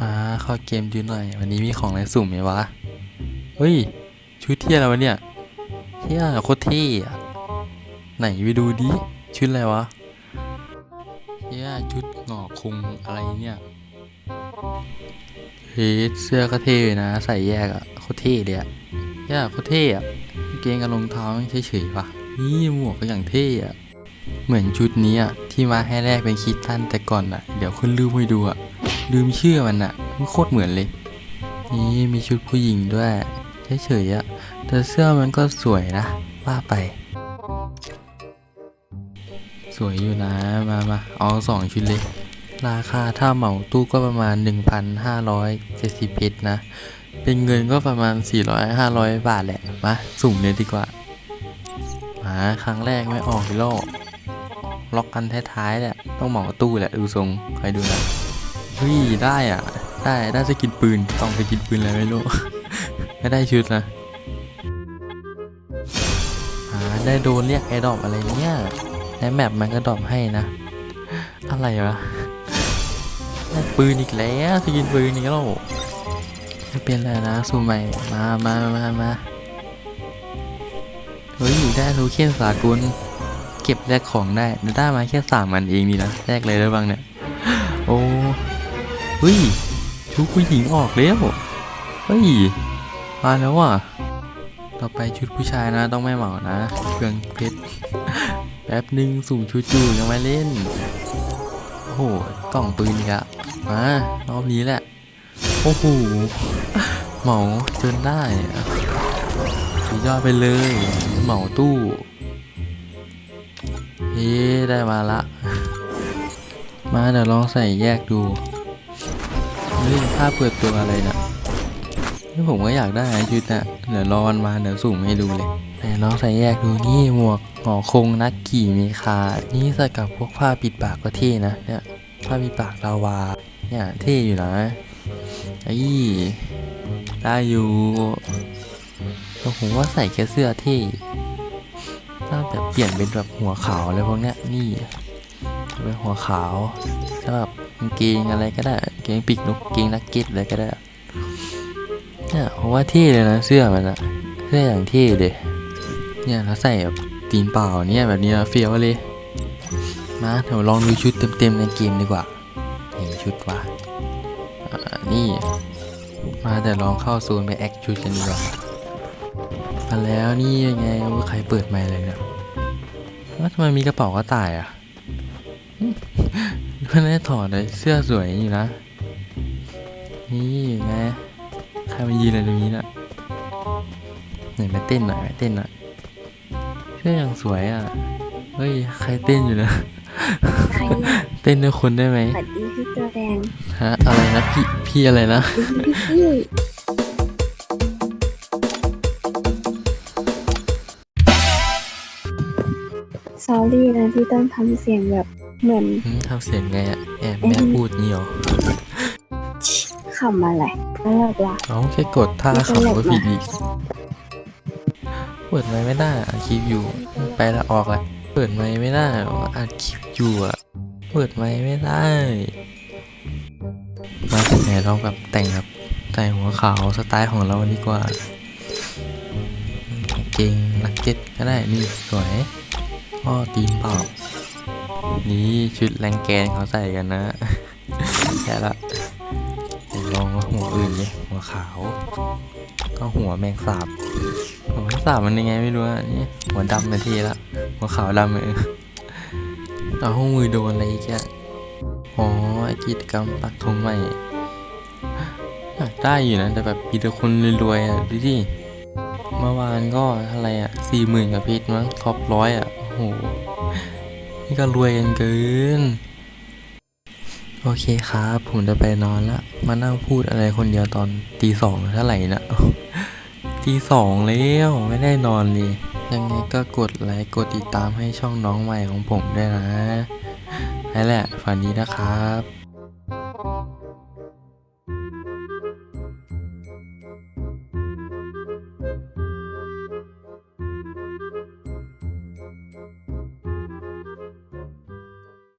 มาเข้าเกมดูหน่อย วันนี้มีของอะไรสุ่มไหมวะ เฮ้ย ชุดเที่ยอะไรวะเนี่ยเที่ยโคตรเท่ไหนไปดูดิ ชุดอะไรวะเที่ยชุดหงอกคุงอะไรเนี่ยเฮ้ยเสื้อก็เท่อยู่นะ ใส่แยกอะโคตรเท่เลยอะเที่ยโคตรเท่อะเกงกับรองเท้าเฉยๆวะนี่หมวกก็อย่างเท่อะเหมือนชุดนี้อะที่มาให้แรกเป็นคิดตันแต่ก่อนอะเดี๋ยวคุณลืมให้ดูอะ ลืมชื่อมันอะมันโคตรเหมือนเลย นี่มีชุดผู้หญิงด้วยเฉยๆอะแต่เสื้อมันก็สวยนะ ว่าไป สวยอยู่นะ มามาเอาสองชุดเลย ราคาถ้าเหมาตู้ก็ประมาณ 1,570เพชรนะ เป็นเงินก็ประมาณ 400-500 บาทแหละ มาสุ่มเลยดีกว่า มาครั้งแรกไม่ออกอีกแล้วล็อกกันท้ายๆแหละ ต้องเหมาตู้แหละ ดูทรงใครดูนะ เฮ้ยได้อะ ได้ได้จะกินปืนต้องไปกินปืนอะไรไม่รู้ไม่ได้ชุดนะอ่าได้โดนเรียกไอดอปอะไรเนี่ยในแมปมันก็ดอปให้นะ อะไรวะได้ปืนอีกแล้วจะกินปืนอีกแล้วไม่เป็นไรนะสูใหม่มามามามาเฮ้ยได้โทเค็นสากลเก็บแลกของได้ได้มาแค่สามอันเองนี่นะแลกเลยได้บ้างเนี่ย เฮ้ยชุดผู้หญิงออกแล้วเฮ้ยมาแล้วว่ะต่อไปชุดผู้ชายนะต้องไม่เหมานะเครื่องเพชรแป๊บหนึ่งสุ่มชุดอยู่ยังไม่เล่นโอ้โหกล่องปืนอีกอะมารอบนี้แหละโอ้โหเหมาจนได้สุดยอดไปเลย เหมาตู้เฮ้ได้มาละ มาเดี๋ยวลองใส่แยกดู เฮ้ยถ้าเปิดตัวอะไรนะนี่ผมก็อยากได้ชุดน่ะเดี๋ยวรอวันมาเดี๋ยวสุ่มให้ดูเลยแต่ลองใส่แยกดูนี่หมวกหอคงนักขี่มีคา นี่ใส่กับพวกผ้าปิดปากก็เท่นะเนี่ยผ้าปิดปากลาวาเนี่ยเท่อยู่นะไอ้ได้อยู่แต่ผมว่าใส่แค่เสื้อเท่ถ้าแบบเปลี่ยนเป็นแบบหัวขาวอะไรพวกเนี้ยนี่เป็นหัวขาวแล้วแบบางเกงอะไรก็ได้กางเกงปีกนกกางเกงนักเก็ตอะไรก็ได้เนี่ยผมว่าเท่เลยนะเสื้อมันอะเสื้ออย่างเท่เลยเนี่ยแล้วใส่แบบตีนเปล่าเนี่ยแบบนี้เฟี้ยวเลยมาเดี๋ยวลองดูชุดเต็มๆในเกมดีกว่านี่ชุดว่านี่ มาแต่ลองเข้าโซนไปแอคชุดกันดีกว่ามาแล้วนี่ยังไงโอ้ใครเปิดไมค์อะไรเนี่ยแล้วทำไมมีกระเป๋ากระต่ายอะ เพื่อนได้ถอดเลยเสื้อสวยอยู่นะ นี่ไงใครมายืนอะไรตรงนี้น่ะไหนมาเต้นหน่อยมาเต้นหน่อยเสื้ออย่างสวยอะ เฮ้ย ใครเต้นอยู่นะใครเนี่ยเต้นด้วยคนได้ไหมสวัสดีพี่ตัวแดงฮะอะไรนะพี่พี่อะไรนะพี่พี่ซอรี่นะที่ต้องทำเสียงแบบ เหมือนอืมทำเสียงไงอะแอบแม่พูดงี้เหรอขำอะไรแล้วแบบว่าเอาแค่กดท่าขับก็ผิดอีกเปิดไมค์ไม่ได้อัดคลิปอยู่ ไปละออกละเปิดไมค์ไม่ได้อัดคลิปอยู่อะเปิดไมค์ไม่ได้ มาไหนลองแบบแต่งแบบใส่หัวขาวสไตล์ของเราดีกว่า เกงนักเก็ตก็ได้นี่สวยพ่อตีนเปล่า นี่ชุดแรงแกนเขาใส่กันนะแค่ละลองหัวอื่นดิหัวขาว ก็หัวแมงสาบหัวแมงสาบมันยังไงไม่รู้อะนี่หัวดำนาทีละหัวขาวดำเออเอห้องมือโดนอะไรอีกอะอ๋อไอกิจกรรมปักธงใหม่อยากได้อยู่นะแต่แบบมีแต่คนรวยๆอะดูดิเมื่อวานก็อะไรอะสี่หมื่นกับพชรมั้งท็อปร้อยอะโอ้โห นี่ก็รวยกันเกิน โอเคครับ ผมจะไปนอนละ มานั่งพูดอะไรคนเดียวตอนตีสองเท่าไหร่นะตีสองแล้วไม่ได้นอนเลย ยังไงก็กดไลค์กดติดตามให้ช่องน้องใหม่ของผมด้วยนะนั่นแหละฝันดีนะครับ